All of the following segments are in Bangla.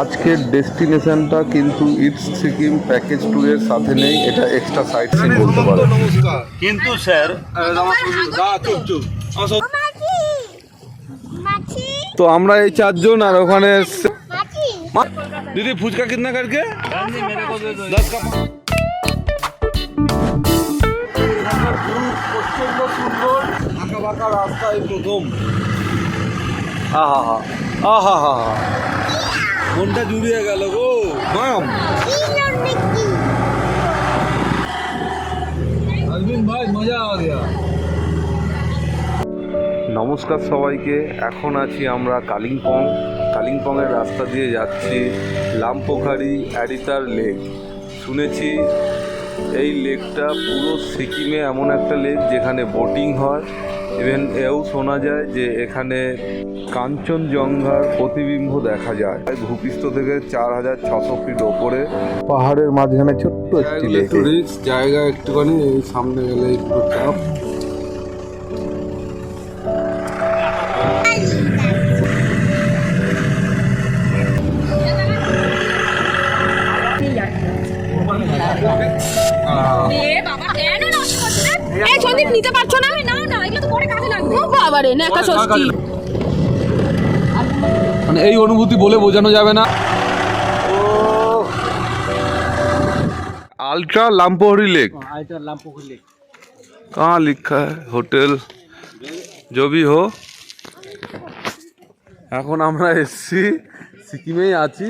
আজকের ডেস্টিনেশনটা কিন্তু ইটস সিকিম প্যাকেজ ট্যুরের সাথে নেই এটা এক্সট্রা সাইট সিন বলতে পারে। কিন্তু স্যার তো আমরা এই চারজন আর ওখানে দিদি ফুচকা কিতনা করকে? দশ কা প্রচণ্ড সুন্দর আঁকা বাঁকা রাস্তা প্রথম। আহা হা। আহা হা হা। মনটা জুড়িয়ে গেল গো। মাম নমস্কার সবাইকে এখন আছি আমরা কালিম্পং। কালিম্পংয়ের রাস্তা দিয়ে যাচ্ছি লামপোখারি অ্যারিতার লেক। শুনেছি এই লেকটা পুরো সিকিমে এমন একটা লেক যেখানে বোটিং হয়। ইভেন এও শোনা যায় যে এখানে কাঞ্চনজঙ্ঘার প্রতিবিম্ব দেখা যায়। ভূপৃষ্ঠ থেকে চার হাজার ছশো ফিট ওপরে। পাহাড়ের মাঝখানে ছোট্ট একটি একটু রিক্স জায়গা একটুখানি এই সামনে গেলে একটু চাপ এই সন্দীপ নিতে পারছো না না না এগুলো তো পরে কাজে লাগবে ও বাবা রে না একটা ষষ্ঠী মানে এই অনুভূতি বলে বোঝানো যাবে না अल्ट्रा लामपोहरी लेक कहाँ लिखा है होटल जो भी हो এখন আমরা এসছি সিকিমেই আছি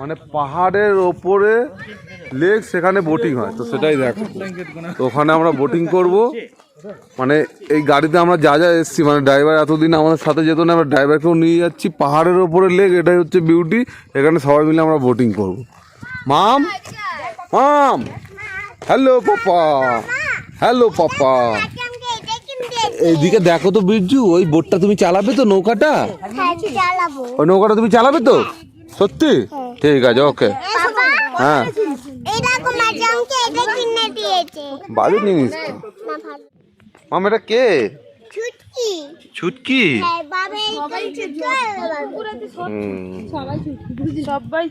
মানে পাহাড়ের ওপরে লেক সেখানে বোটিং হয়। তো সেটাই দেখো। তো ওখানে আমরা বোটিং করব। মানে এই গাড়িতে আমরা যা যা এসছি মানে ড্রাইভার এতদিন আমাদের সাথে যেত না আমরা ড্রাইভারকেও নিয়ে যাচ্ছি। পাহাড়ের ওপরে লেক এটাই হচ্ছে বিউটি এখানে সবাই মিলে আমরা বোটিং করব। মাম? মাম? হ্যালো পাপা হ্যালো পাপা এইদিকে দেখো তো বিরজু ওই বোটটা তুমি চালাবে তো নৌকাটা? হ্যাঁ ওই নৌকাটা তুমি চালাবে তো? সত্যি? ঠিক আছে ওকে হ্যাঁ। এই দেখো এটা কিনে দিয়েছে। বাজে জিনিস মাম এটা কে? ছুটকি। হ্যাঁ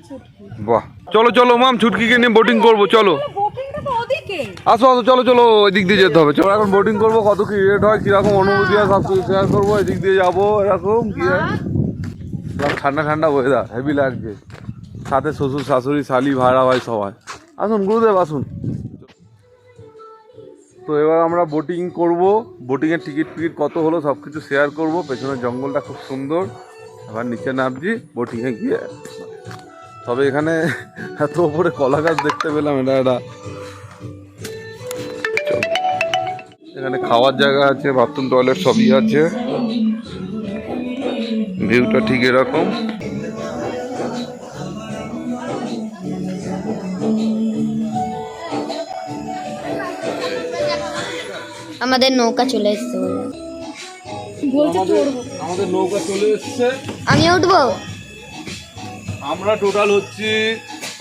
ছুটকি। বাহ। চলো চলো মাম ছুটকিকে নিয়ে বোটিং করব চলো। বুকিংটা তো ওদিকে। আসো আসো চলো চলো ওই দিক দিয়ে যেতে হবে। চলো এখন বোটিং করব কত কি রেট হয় কীরকম অনুভূতি হয় সব কিছু শেয়ার করব এদিক দিয়ে যাব এরকম কি হয়? ঠান্ডা ঠান্ডা ওয়েদার হেভি লাগছে সাথে শ্বশুর, শাশুড়ি, শালি, ভাড়া হয় সবাই। আসুন, গুরুদেব, আসুন। তো এবার আমরা বোটিং করব। বোটিংয়ের টিকিট ফিকিট কত হলো সব কিছু শেয়ার করব। পেছনের জঙ্গলটা খুব সুন্দর। এবার নিচে নামছি বোটিংয়ে গিয়ে। তবে এখানে এত উপরে কলা গাছ দেখতে পেলাম, এটা একটা এখানে খাওয়ার জায়গা আছে বাথরুম টয়লেট সবই আছে। ভিউটা ঠিক এরকম। আমাদের নৌকা চলে এসছে আমাদের নৌকা চলে এসছে। আমি উঠবো? আমরা টোটাল হচ্ছি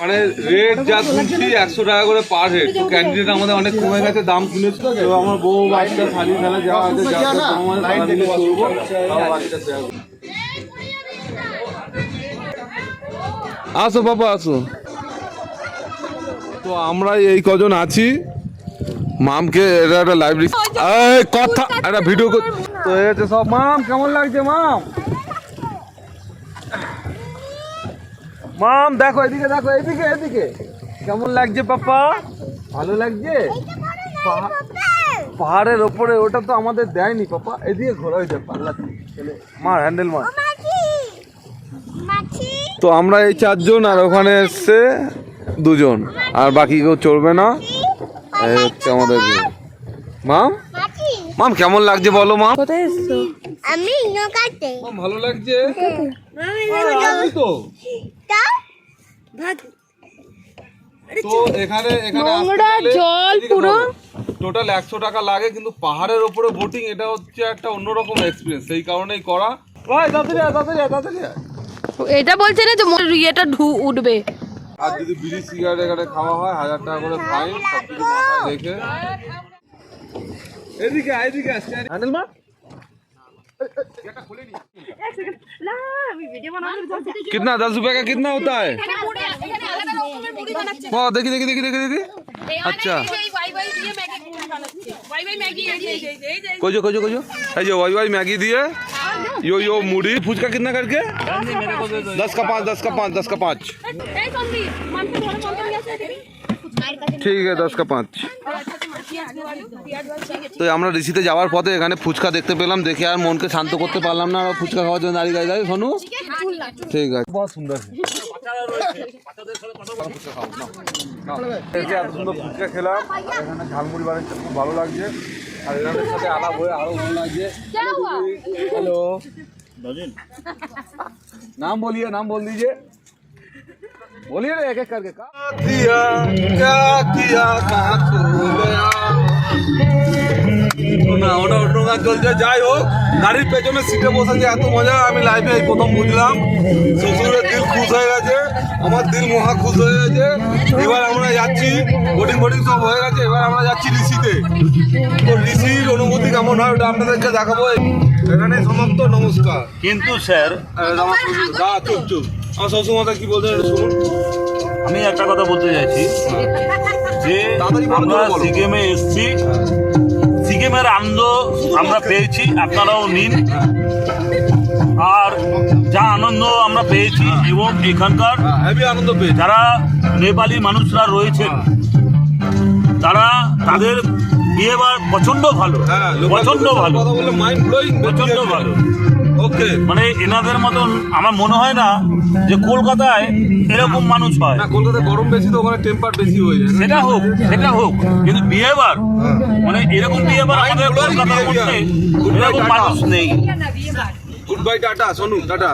মানে রেট যা শুনছি একশো টাকা করে পার হেড তো ক্যান্ডিডেট আমাদের অনেক কমে গেছে দাম শুনেছি তো। আমার বউ বাচ্চা শাড়ি ফেলা যা আছে যা আমাদের আসো বাবা আসো। তো আমরা এই কজন আছি। মামকে এটা একটা লাইব্রেরি কথা একটা ভিডিও তো এই সব মাম কেমন লাগছে মাম? মাম দেখো এদিকে দেখো এদিকে এদিকে। কেমন লাগছে পাপা? ভালো লাগছে? পাহাড়ের ওপরে ওটা তো আমাদের দেয়নি পাপা। এদিকে ঘোরা হয়েছে পাল্লা মার হ্যান্ডেল মার। তো আমরা এই চারজন আর ওখানে এসছে দুজন। আর বাকি কেউ চড়বে না। এই হচ্ছে আমাদের। মাম? মাম কেমন লাগছে বলো মাম? কোথায় এসছো? আমি নৌকাতে। মাম ভালো লাগছে? আমি তো? তো? এখানে এখানে নোংরা জল পুরো। টোটাল একশো টাকা লাগে কিন্তু পাহাড়ের ওপরে বোটিং এটা হচ্ছে একটা অন্যরকম এক্সপিরিয়েন্স সেই কারণেই করা। ভাই তাড়াতাড়ি তাড়াতাড়ি। এটা বলছে না যে মোর ইয়েটা ঢু উঠবে আর যদি বিড়ি সিগারেট এখানে খাওয়া হয় হাজার টাকা করে ফাইন সব কিছু মাথায় রেখে এদিকে আয়, এদিকে হ্যান্ডেল মার कितना दस रुपए का कितना होता है এখানে মুড়ি এখানে আলাদা রকমের মুড়ি বানাচ্ছে हाँ देखी देखी देखी देखी देखी अच्छा এই ওয়াই ওয়াই দিয়ে ম্যাগি বানাচ্ছে ওয়াই ওয়াই ম্যাগি এই যে এই যে এই যে कोजो कोजो कोजो है जो वाई वाई मैगी दिए यो यो मुड़ी फुचका कितना करके दस का पाँच दस का पाँच दस का पाँच এই সন্দীপ মানতে ধরে মানতে নিয়ে আসে দিবি ঠিক আছে দশ কা পাঁচ তো আমরা ঋষিতে যাওয়ার পথে এখানে ফুচকা দেখতে পেলাম দেখে আর মনকে শান্ত করতে পারলাম না আর ফুচকা খাওয়ার জন্য দাঁড়িয়ে দাঁড়িয়ে দাঁড়িয়ে শোনু ঠিক আছে বহুত সুন্দর এত সুন্দর ফুচকা খেলাম আর এখানে ঝালমুড়ি বানাচ্ছে খুব ভালো লাগছে আর এনাদের সাথে আলাপ হয়ে আরো ভালো লাগছে हेलो नाम बोलिए नाम बोल दीजिए बोलिए ना एक एक करके का दिया क्या किया कहाँ खो गया না ওটা অন্য গান চলছে যাই হোক গাড়ির পেছনে সিটে বসে যে এত মজা আমি লাইফে এই প্রথম বুঝলাম শ্বশুরের দিল খুশ হয়ে গেছে আমার দিল মহা খুশ হয়ে গেছে এবার আমরা যাচ্ছি বোটিং বোটিং সব হয়ে গেছে এবার আমরা যাচ্ছি ঋষিতে তো ঋষির অনুভূতি কেমন হয় ওটা আপনাদেরকে দেখাবো। এখানে সমাপ্ত নমস্কার। কিন্তু স্যার আমার চুপ চুপ। আমার শ্বশুর কি বলতে শুনুন। আমি একটা কথা বলতে চাইছি। যে আমরা সিকিমে এসেছি। সিকিমের আনন্দ আমরা পেয়েছি আপনারাও নিন। আর যা আনন্দ আমরা পেয়েছি এবং এখানকার আনন্দ পেয়েছি। যারা নেপালি মানুষরা রয়েছেন তারা তাদের বিহেভিয়ার প্রচণ্ড ভালো হ্যাঁ প্রচণ্ড ভালো। প্রচণ্ড ভালো। ওকে। মানে এনাদের মতন আমার মনে হয় না যে কলকাতায় এরকম মানুষ হয়। না কলকাতায় গরম বেশি তো ওখানে টেম্পার বেশি হয়ে যায়। সেটা হোক সেটা হোক কিন্তু বিহেভার মানে এরকম বিহেভার আমাদের কলকাতার. মধ্যে এরকম মানুষ নেই। Good bye tata Sonu tata